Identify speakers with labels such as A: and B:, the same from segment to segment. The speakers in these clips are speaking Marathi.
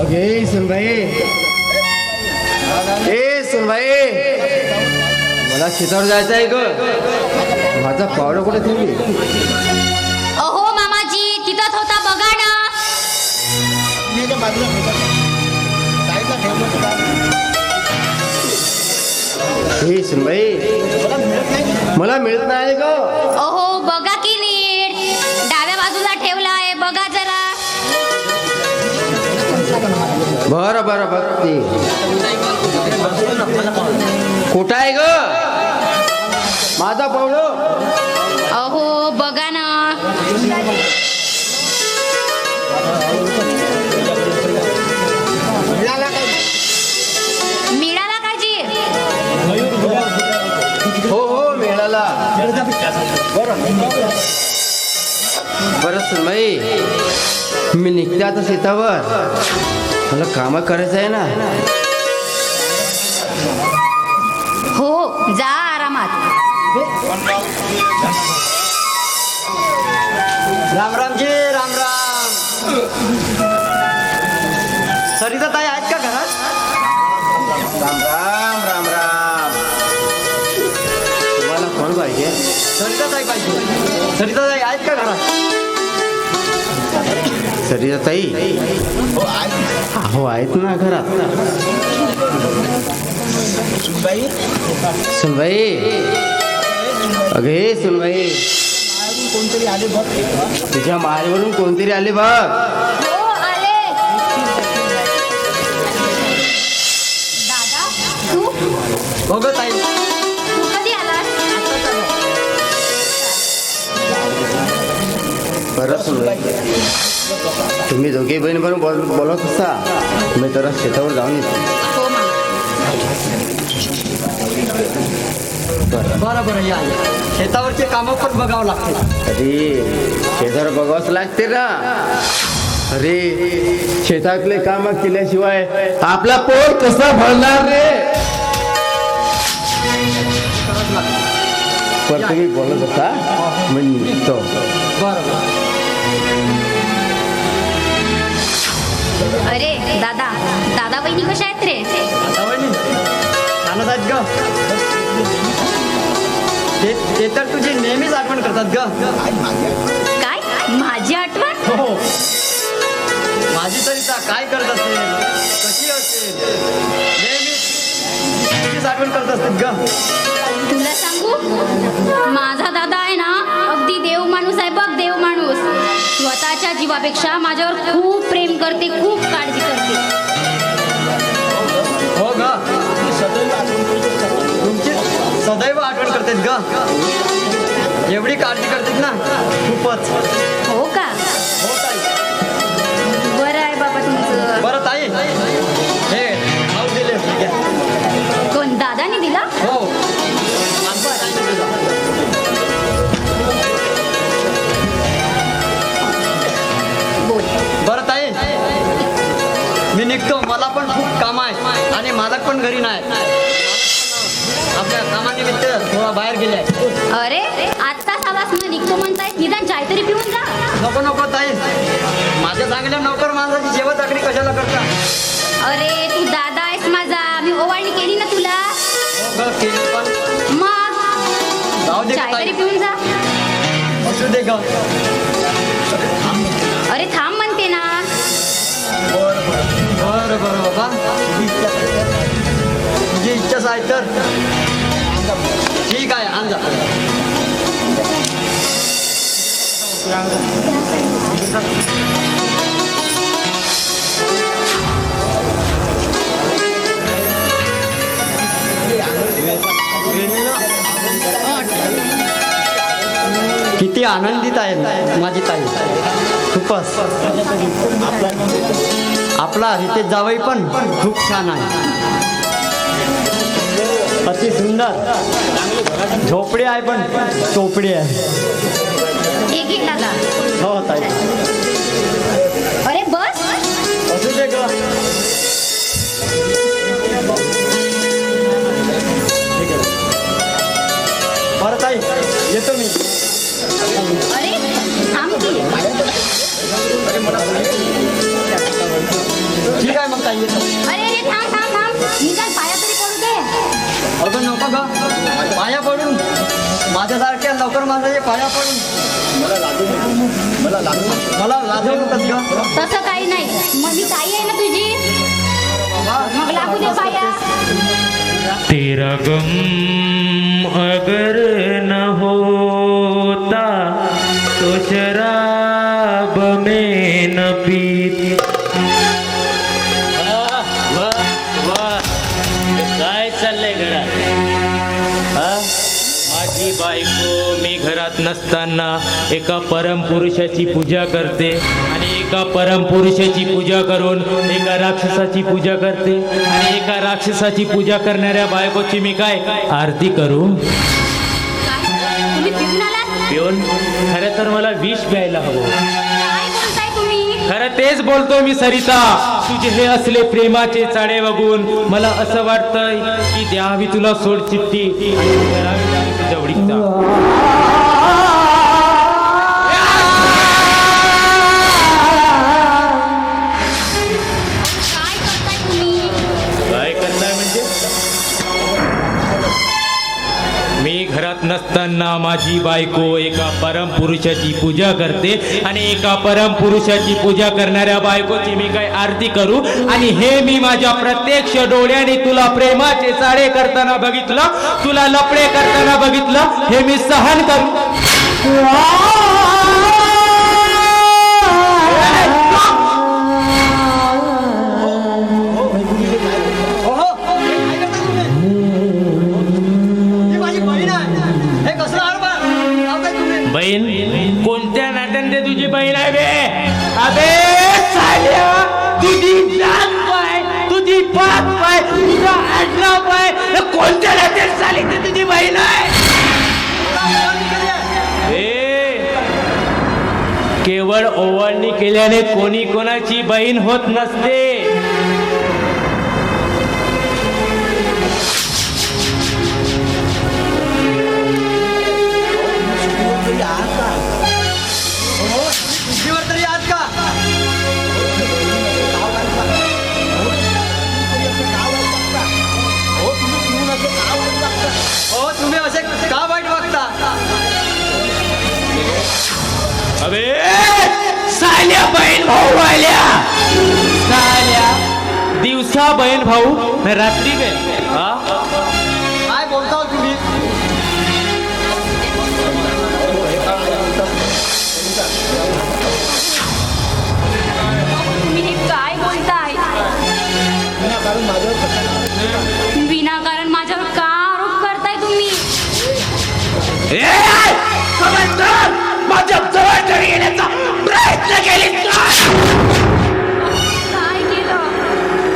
A: अगे सुनबाई ए सुनबाई मला शेतावर जायचं आहे ग माझा पावडा कुठे ठेवली?
B: अहो मामाजी तिथंच होता बघा ना.
A: हे सुनबाई मला मिळत नाही ग.
B: अहो
A: बरं बरं बघते कुठं आहे ग? माझा पावडो
B: अहो बघा ना. मिळाला का जी
A: हो हो मिळाला. बरं सुनबाई. मी निघते आता शेतावर. मला काम करायचं आहे ना?
B: हो जा आरामात.
C: राम रामजी राम राम. सरिता ताई आहेत का घरात?
A: राम राम राम राम. तुम्हाला कोण पाहिजे?
C: सरिता ताई पाहिजे. सरिता ताई आहेत का घरात?
A: सरिता ताई हो आहेत ना घरात. सुनबाई? अगे सुनबाई.
D: कोणतरी आले बघ.
A: तुझ्या माळवरून कोणतरी आले बघ.
B: हो आले. दादा तू?
C: हो ग ताई.
B: तू कधी आलास?
A: बरं सुनबाई. तुम्ही दोघे बहीण बरोबर बोल बोलत असता मी जरा शेतावर जाऊन येतो.
B: हो
C: बरं बरं या. शेतावरचे कामं पण बघावं लागते
A: अरे शेतावर बघावंच लागते ना. अरे शेतातले काम केल्याशिवाय आपला पोट कसा भरणार रे? पण तुम्ही बोलत होता मी निघतो.
C: बरं.
B: दादा बहिणी कशा आहेत रे?
C: आता वहिनी आहेत ग. ते ते तर तुझी नेहमीच आठवण करतात ग.
B: काय? माझी आठवण?
C: हो माझी सरिता काय करत असेल? कशी असेल? नेहमीच आठवण करत असतात ग.
B: तुला सांगू? माझा दादा आहे ना अगदी देव माणूस आहे बघ देव माणूस. स्वतःच्या जीवापेक्षा माझ्यावर खूप प्रेम करते खूप काळजी करते.
C: सदैव आठवण करतात ग. एवढी काळजी करतात ना. खूपच.
B: हो का?
C: हो ताई.
B: बरं आहे बाबा तुमचं.
C: बरं ताई. हे खाऊ दिले.
B: कोण दादाने दिला?
C: हो. बरं ताई. मी निघतो. मला पण खूप काम आहे आणि मालक पण घरी नाही. कामानिमित्त थोडा बाहेर गेले
B: अरे आत्ताच आलास ना निघतो म्हणताय निदान चाय तरी पिऊन जा.
C: नको नको ताई. माझ्या चांगल्या नोकर माणसाची जेवण चाकरी कशाला करता?
B: अरे तू दादा आहेस माझा. मी ओवाळणी केली ना तुला.
C: हो ग, केली पण
B: मग?
C: जाऊ दे
B: चाय
C: ताई.
B: तरी पिऊन जा.
C: असू दे ग.
B: अरे थांब म्हणते ना.
C: बरं बरं. बाबा. तुझी इच्छाच आहे तर. ठीक आहे आण जा किती आनंदित आहे माझी ताई खूपच आपला इथे जावई पण खूप छान आहे अति सुंदर झोपडी आहे पण चोपडी आहे
B: एक एक दादा
C: हो ताई
B: अरे बस
C: असू दे ग ठीक आहे. बरं ताई येतो मी
B: अरे थांब की
C: ठीक आता येतो
B: अरे अरे थांब थांब थांब निदान पाया
C: अगं नको ग पाया पडून. माझ्यासारख्या लवकर माझ्या पाया पडून.
D: मला लागू नको. मला लागू नको.
C: मला लाजवू नकोस ग
B: तसं काही नाही. मग मी ताई आहे ना तुझी? मग लागू दे पाया.
E: तेरा गम अगर न होता तो नसताना एका परमपुरुषाची पूजा करते आणि एका परमपुरुषाची पूजा करून एका राक्षसाची पूजा करते आणि एका राक्षसाची पूजा करणाऱ्या बायकोची मी काय आरती करू
B: पिऊन
E: खरं तर मला विष प्यायला हवं. खरं तेच बोलतोय मी सरिता. तुझे हे असले प्रेमाचे चाडे बघून मला असं वाटतंय की द्यावी तुला सोड चिठ्ठी घरात माझी बायको एका परमपुरुषाची पूजा करते आणि एका परमपुरुषाची पूजा करणाऱ्या बायकोची मी काय आरती करू? आणि हे मी माझ्या प्रत्यक्ष डोळ्याने तुला प्रेमाचे साडे करताना बघितलं तुला लपडे करताना बघितलं हे मी सहन करू. केवळ ओवाळणी केल्याने कोणी कोणाची बहीण होत नसते. झाल्या बहीण भाऊ आल्या झाल्या. दिवसा बहीण भाऊ रात्री बहीण माझ्या जवळ जरी येण्याचा प्रयत्न?
B: काय केलं?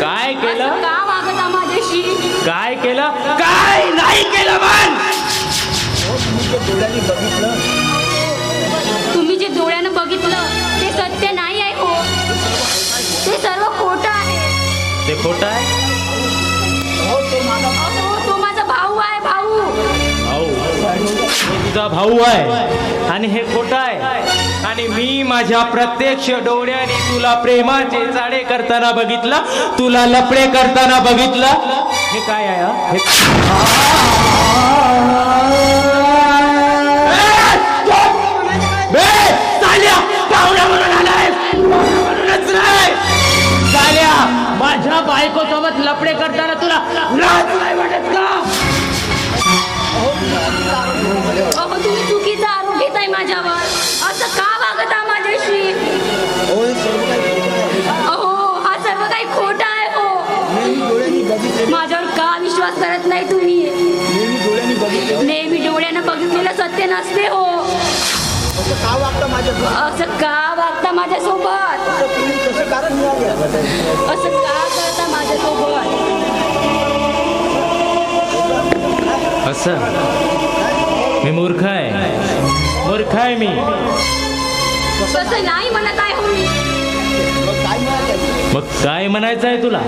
E: काय केलं?
B: का वागता माझ्याशी?
E: काय केलं? काय नाही केलं मन
D: डोळ्यांनी बघितलं
B: तुम्ही जे डोळ्यानं बघितलं ते सत्य नाही आहे हो. ते सर्व खोटं आहे.
E: ते खोट आहे? तुझा भाऊ आहे. आणि हे खोटं आहे. आणि मी माझ्या प्रत्यक्ष डोळ्याने तुला प्रेमाचे चाडे करताना बघितलं तुला लपडे करताना बघितलं. हे काय आहे माझ्या बायको सोबत लपडे करताना तुला
B: विश्वास करत नाही तुम्ही.
D: नेहमी डोळ्यांनी
B: बघितलेलं सत्य नसते हो.
D: असं का वागता
B: माझ्यासोबत? असं का करता माझ्यासोबत?
E: असं मी मूर्ख आहे. मूर्ख आहे मी.
B: तसं नाही म्हणत आहे हो
D: मग काय
E: म्हणायचं आहे तुला?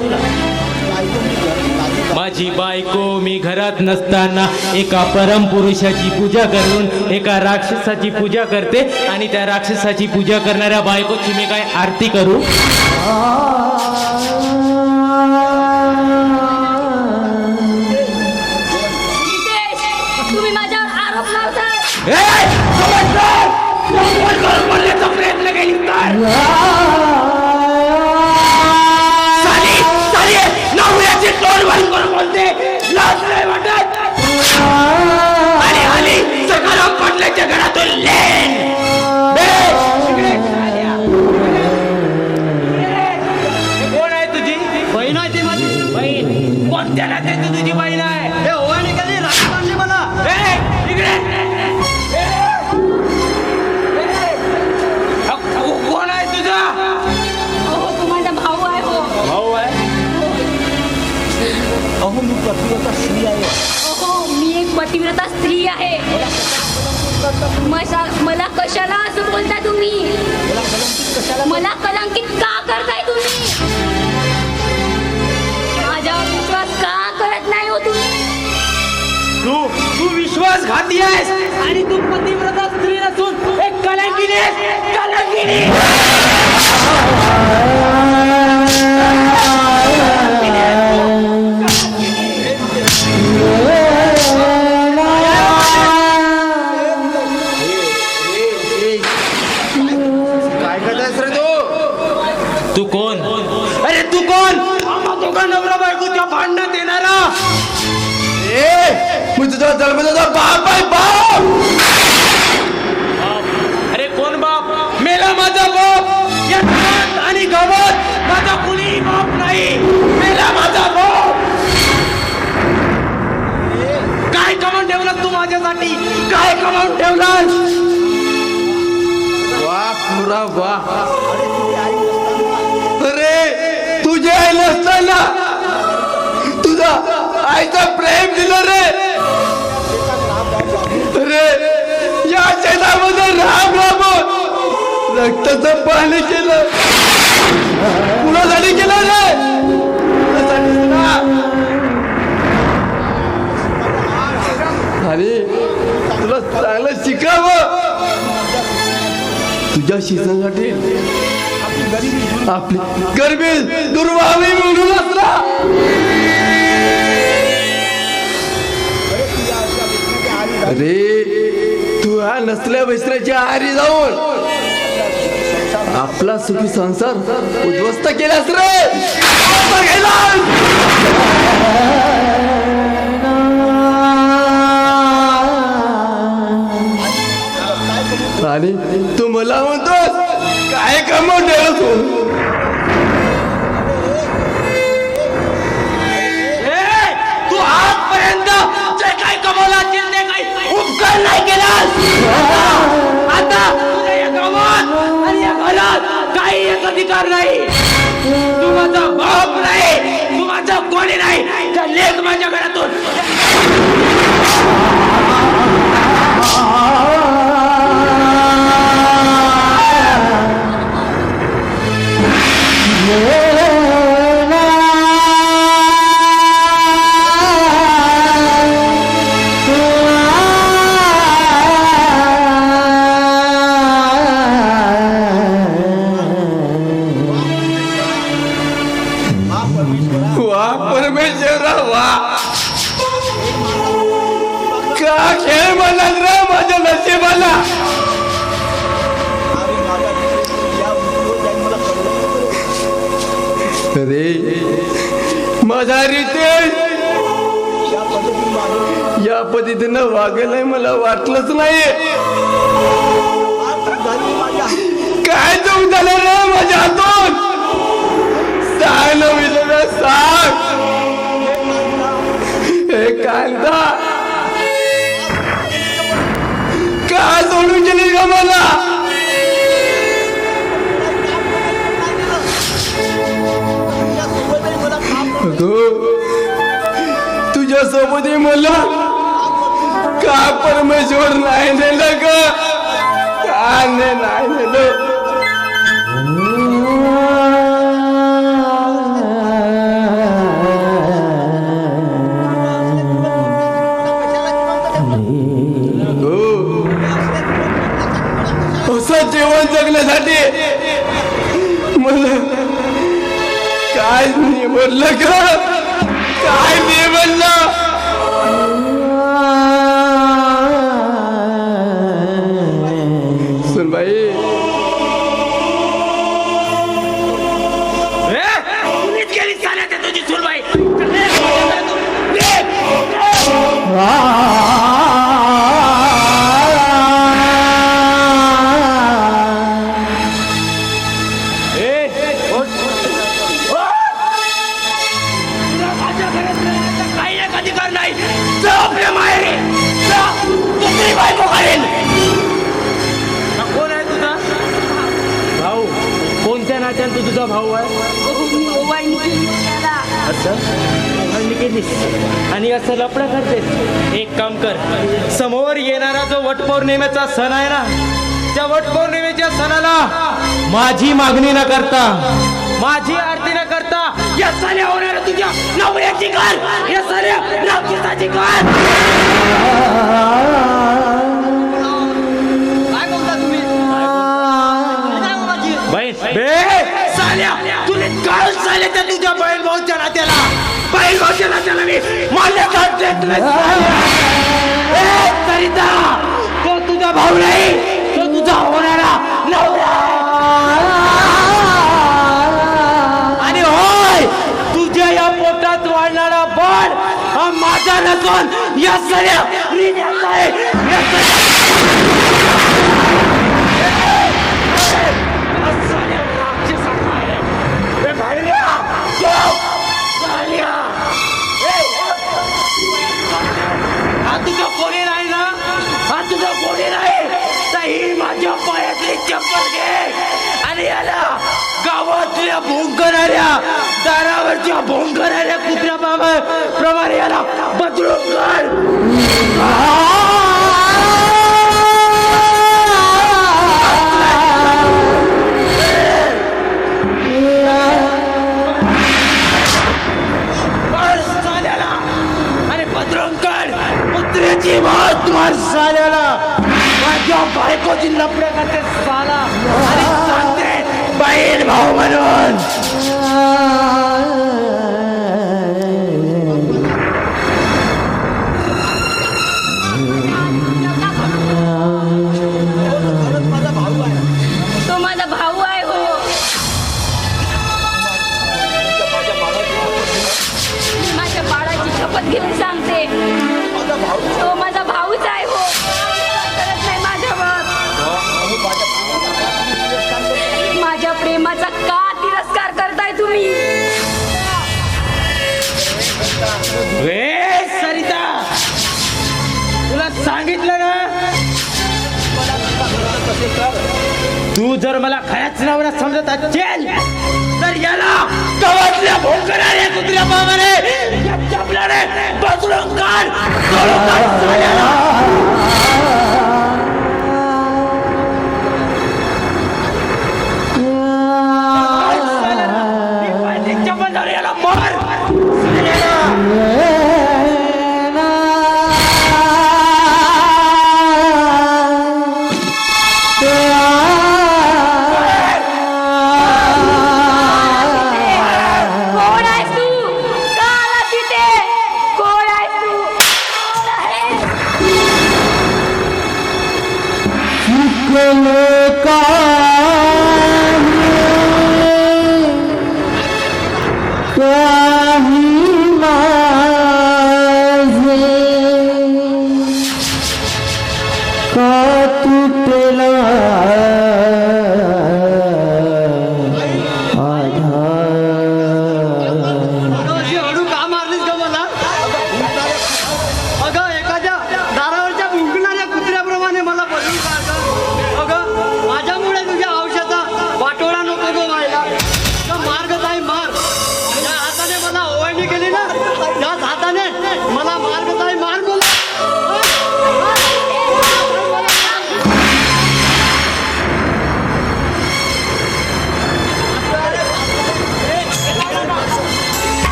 E: माझी बायको मी घरात नसताना एका परम पुरुषाची पूजा करून एका राक्षसाची पूजा करते आणि त्या राक्षसाची पूजा करणाऱ्या बायकोची मी काय आरती करू? प्रयत्न केली करून बोलते लाज नाही
D: पतिव्रता स्त्री आहे.
B: मला कशाला असं बोलता तुम्ही? मला कलंकित का करताय तुम्ही? माझ्यावर विश्वास का करत नाही हो तुम्ही?
E: तू तू विश्वासघाती आहेस. आणि तू पतिव्रता स्त्री नसून एक कलंकिनी आहेस. कलंकिनी! माझ्यासाठी काय कमावून ठेवलास?
F: वा पुरा वा अरे तुझे आई नसताना. तुझा आईचा प्रेम दिलं रे. अरे या शेतामध्ये राम राम. रक्ताचं पाणी केलं. कुणासाठी केलं रे? शिक्षणासाठी आपली गरबी दुर्भावी म्हणून असला. अरे तू हा नसल्या बैसल्याच्या आरी जाऊन आपला सुखी संसार उद्ध्वस्त केलास रे. आणि तू मला म्हणतोस काय काम तू?
E: तू आजपर्यंत जे काय कमवलं ते काही उपकार नाही केलास. आता- तुझ्या या गावात आणि या घरात काही एक अधिकार नाही. तू माझा बाप नाही तू माझा कोणी नाही. लेख माझ्या घरातून.
F: नाही काय चूक झालं रे माझ्या हातून? सांग ना विजय सांग. हे कांदा. का सोडून गेली का मला? तुझ्या सोबत मला का परमेश्वर नाही नेलं का का नाही नेलं? हो. जीवन जगण्यासाठी मला काय निवडलं का
E: तो तुझा भाऊ आहे? असं आणि असं लपडं करतेस? एक काम कर. समोर येणारा जो वटपौर्णिमेचा सण आहे ना त्या वटपौर्णिमेच्या सणाला माझी मागणी न करता माझी आरती न करता या साऱ्या होणार तुझ्या नवऱ्याची कर या साऱ्या राक्षसाची कर तुझ्या बैल भाऊच्या नात्याला. बैल भाऊच्या नात्याला मी मान्यता देत नाही सरिता तो तुझा भाऊ नाही तो तुझा होणारा नवरा. आणि होय तुझ्या या पोटात वाढणारा बाळ हा माझा नसून या सगळ्या या सगळ्या चप्पल घे आणि याला गावातल्या भोंकणाऱ्या दारावरच्या भोंकणाऱ्या कुत्र्या बाबा प्रमाणे याला बदलून कर! अरे माझ्या बायकोची लपड्या करते. सांगितलं ना तू जर मला खऱ्याच नवरा समजत असेल तर याला गावातल्या भोंकणाऱ्या कुत्र्या पावाने या चपलाने. काढ